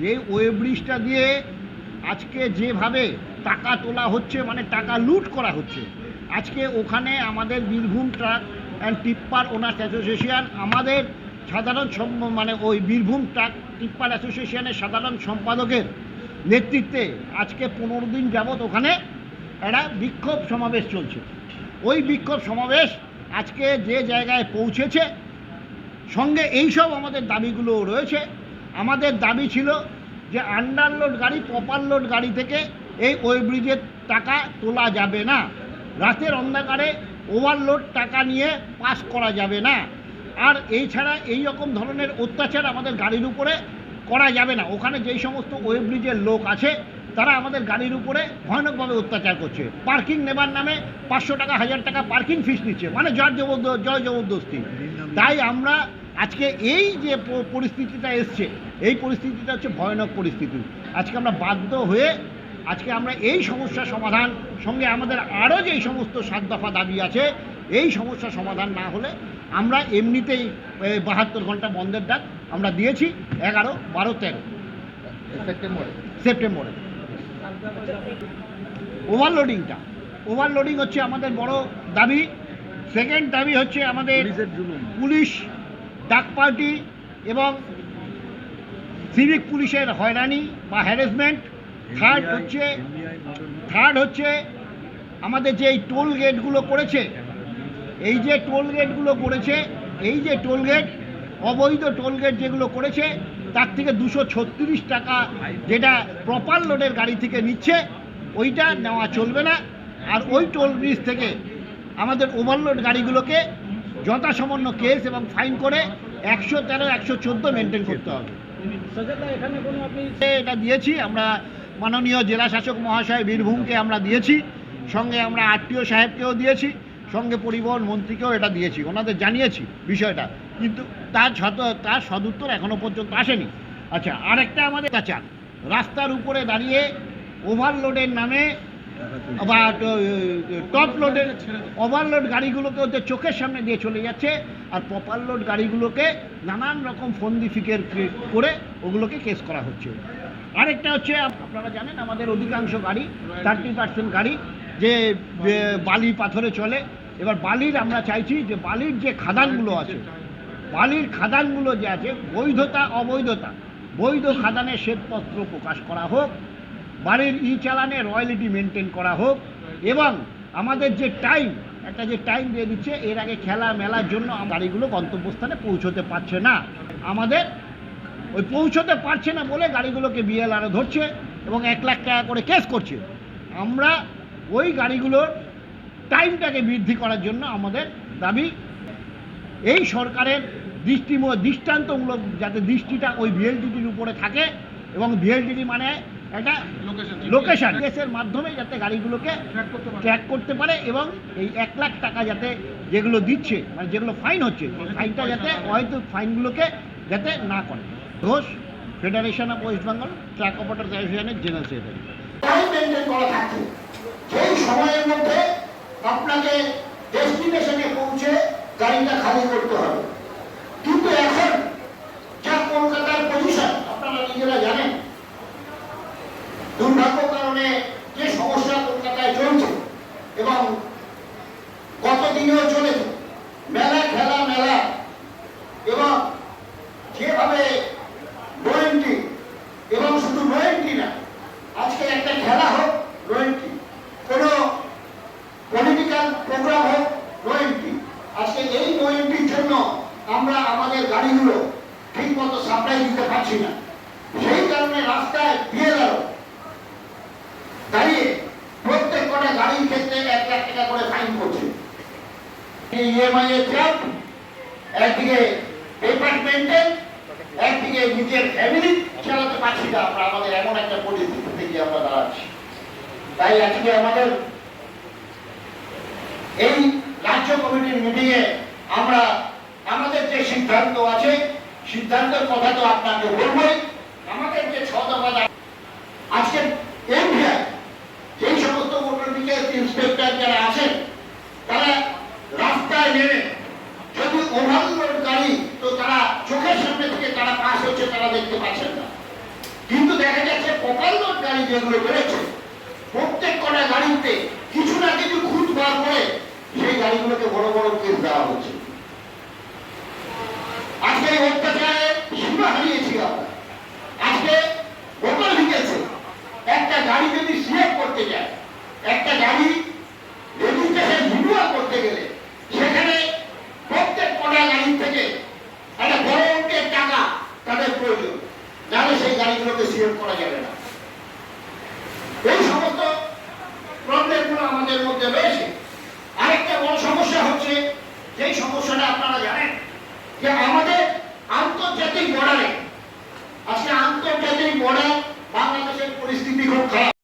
যে ওয়েব ব্রিজটা দিয়ে আজকে যেভাবে টাকা তোলা হচ্ছে মানে টাকা লুট করা হচ্ছে, আজকে ওখানে আমাদের Birbhum truck and tipper owners association আমাদের সাধারণ মানে ওই বীরভূম ট্রাক টিপ্পার অ্যাসোসিয়েশনের সাধারণ সম্পাদকের নেতৃত্বে আজকে পনেরো দিন যাবৎ ওখানে একটা বিক্ষোভ সমাবেশ চলছে। ওই বিক্ষোভ সমাবেশ আজকে যে জায়গায় পৌঁছেছে, সঙ্গে এইসব আমাদের দাবিগুলো রয়েছে। আমাদের দাবি ছিল যে আন্ডারলোড গাড়ি প্রপার লোড গাড়ি থেকে এই ওই ব্রিজের টাকা তোলা যাবে না। রাতের অন্ধকারে ওভারলোড টাকা নিয়ে পাস করা যাবে না। আর এই ছাড়া এই রকম ধরনের অত্যাচার আমাদের গাড়ির উপরে করা যাবে না। ওখানে যেই সমস্ত ওয়েব ব্রিজের লোক আছে তারা আমাদের গাড়ির উপরে ভয়ানকভাবে অত্যাচার করছে। পার্কিং নেবার নামে পাঁচশো টাকা হাজার টাকা পার্কিং ফিস নিচ্ছে। মানে জয় জবরদ জয় জবরদস্তি। তাই আমরা আজকে এই যে পরিস্থিতিটা এসছে এই পরিস্থিতিটা হচ্ছে ভয়ানক পরিস্থিতি। আজকে আমরা বাধ্য হয়ে আজকে আমরা এই সমস্যার সমাধান সঙ্গে আমাদের আরও যেই সমস্ত সাত দফা দাবি আছে এই সমস্যার সমাধান না হলে আমরা এমনিতেই বাহাত্তর ঘণ্টা বন্ধের ডাক আমরা দিয়েছি এগারো বারো তেরো। সেপ্টেম্বরে। সেপ্টেম্বরে। ওভারলোডিংটা। ওভারলোডিং হচ্ছে আমাদের বড় দাবি। সেকেন্ড দাবি হচ্ছে আমাদের পুলিশ ডাক পার্টি এবং সিভিক পুলিশের হয়রানি বা হ্যারাসমেন্ট থার্ড হচ্ছে থার্ড হচ্ছে আমাদের যে এই টোল গেটগুলো করেছে এই যে টোল গেটগুলো করেছে এই যে টোল গেট অবৈধ টোল গেট যেগুলো করেছে তার থেকে দুশো ছত্রিশ টাকা যেটা প্রপার লোডের গাড়ি থেকে নিচ্ছে ওইটা নেওয়া চলবে না। আর ওই টোল ব্রিজ থেকে আমাদের ওভারলোড গাড়িগুলোকে যথাসামান্য কেস এবং ফাইন করে একশো তেরো একশো চোদ্দ মেনটেন করতে হবে। এখানে কোনো আপনি এটা দিয়েছি আমরা মাননীয় জেলা শাসক মহাশয় বীরভূমকে আমরা দিয়েছি সঙ্গে আমরা আরটিও সাহেবকেও দিয়েছি সঙ্গে পরিবহন মন্ত্রীকেও এটা দিয়েছি ওনাদের জানিয়েছি বিষয়টা। কিন্তু তার সদ তার সদুত্তর এখনও পর্যন্ত আসেনি। আচ্ছা আরেকটা আমাদের কাচার। রাস্তার উপরে দাঁড়িয়ে ওভারলোডের নামে বা টপ লোডের ওভারলোড গাড়িগুলোকে ওদের চোখের সামনে দিয়ে চলে যাচ্ছে আর প্রপার লোড গাড়িগুলোকে নানান রকম ফন্দি ফিকের করে ওগুলোকে কেস করা হচ্ছে। আরেকটা হচ্ছে, আপনারা জানেন আমাদের অধিকাংশ গাড়ি থার্টি পার্সেন্ট গাড়ি যে যে বালি পাথরে চলে। এবার বালির আমরা চাইছি যে বালির যে খাদানগুলো আছে, বালির খাদানগুলো যে আছে, বৈধতা, অবৈধতা, বৈধ খাদানের শ্বেতপত্র প্রকাশ করা হোক বাড়ির ই চালানে রয়্যালিটি মেনটেন করা হোক এবং আমাদের যে টাইম, একটা যে টাইম দিয়ে দিচ্ছে, এর আগে খেলা মেলার জন্য গাড়িগুলো গন্তব্যস্থানে পৌঁছতে পারছে না। আমাদের ওই পৌঁছতে পারছে না বলে গাড়িগুলোকে বিএল বিএলআরও ধরছে এবং এক লাখ টাকা করে কেস করছে। আমরা ওই গাড়িগুলোর টাইমটাকে বৃদ্ধি করার জন্য আমাদের দাবি, এই সরকারের দৃষ্টি দৃষ্টান্তমূলক যাতে দৃষ্টিটা ওই ভিএলটিটির উপরে থাকে এবং ভিএলটিটি মানে একটা লোকেশন কেসের মাধ্যমে যাতে গাড়িগুলোকে ট্র্যাক করতে পারে। এবং এই এক লাখ টাকা যাতে যেগুলো দিচ্ছে মানে যেগুলো ফাইন হচ্ছে ফাইনটা যাতে হয়তো ফাইনগুলোকে যাতে না করে। Ghosh federation of West Bengal truck operator অ্যাসোসিয়েশনের জেনারেল সেক্রেটারি সেই সময়ের মধ্যে আপনাকে ডেস্টিনেশনে পৌঁছে গাড়িটা খালি করতে হবে কিন্তু এখন যা কলকাতার পজিশন আপনারা নিজেরা জানেন দুর্ভাগ্য কারণে যে সমস্যা কলকাতায় চলছে এবং গতদিনেও চলেছে মেলা খেলা মেলা এবং যেভাবে নো এন্ট্রি এবং শুধু নো এন্ট্রি না আজকে একটা খেলা হোক নো এন্ট্রি কোনো পলিটিক্যাল প্রোগ্রাম হোক নো এন্ট্রি আজকে এই নো এন্ট্রির জন্য আমরা আমাদের গাড়িগুলো ঠিক মতো সাপ্লাই দিতে পারছি না। সেই কারণে রাস্তায় দিয়ে গেল। দাঁড়িয়ে প্রত্যেক কটা গাড়ির ক্ষেত্রে এক লাখ টাকা করে ফাইন করছে। ইএমআই এর চাপ, একদিকে একদিকে নিজের ফ্যামিলি চালাতে পারছি না। আমরা আমাদের এমন একটা পরিস্থিতিতে গিয়ে আমরা দাঁড়াচ্ছি। তাই আজকে আমাদের এই রাজ্য কমিটির মিটিংয়ে আমরা আমাদের যে সিদ্ধান্ত আছে, সিদ্ধান্তের কথা তো আপনাকে বলবই। আমাদের যে ছ দফা আজকে এমভিআই যেই সমস্ত মোটর ভেহিকেল ইন্সপেক্টর যারা আছেন, তারা রাস্তায় নেমে যদি ওভারলোড গাড়ি, তো তারা চোখের সামনে থেকে তারা পাশ হচ্ছে, তারা দেখতে পাচ্ছেন না। কিন্তু দেখা যাচ্ছে কপালত গাড়ি যেগুলো বেড়েছে, প্রত্যেক কটা গাড়িতে কিছু না কিছু খুঁত বার করে সেই গাড়িগুলোকে বড় বড় কেস দেওয়া হচ্ছে। এই অত্যাচারে সীমা হারিয়েছি আজকে একটা গাড়ি যদি সিএফ করতে যায়, একটা গাড়ি রেজিস্ট্রেশন করতে গেলে, সেখানে প্রত্যেক কটা থেকে একটা বড় অঙ্কের টাকা তাদের প্রয়োজন। নাহলে সেই গাড়িগুলোকে করা যাবে না। এই সমস্ত প্রবলেমগুলো আমাদের মধ্যে রয়েছে। আরেকটা বড় সমস্যা হচ্ছে, যেই সমস্যাটা আপনারা জানেন, যে আমাদের আন্তর্জাতিক বর্ডারে আজকে আন্তর্জাতিক বর্ডার বাংলাদেশের পরিস্থিতি খুব খারাপ।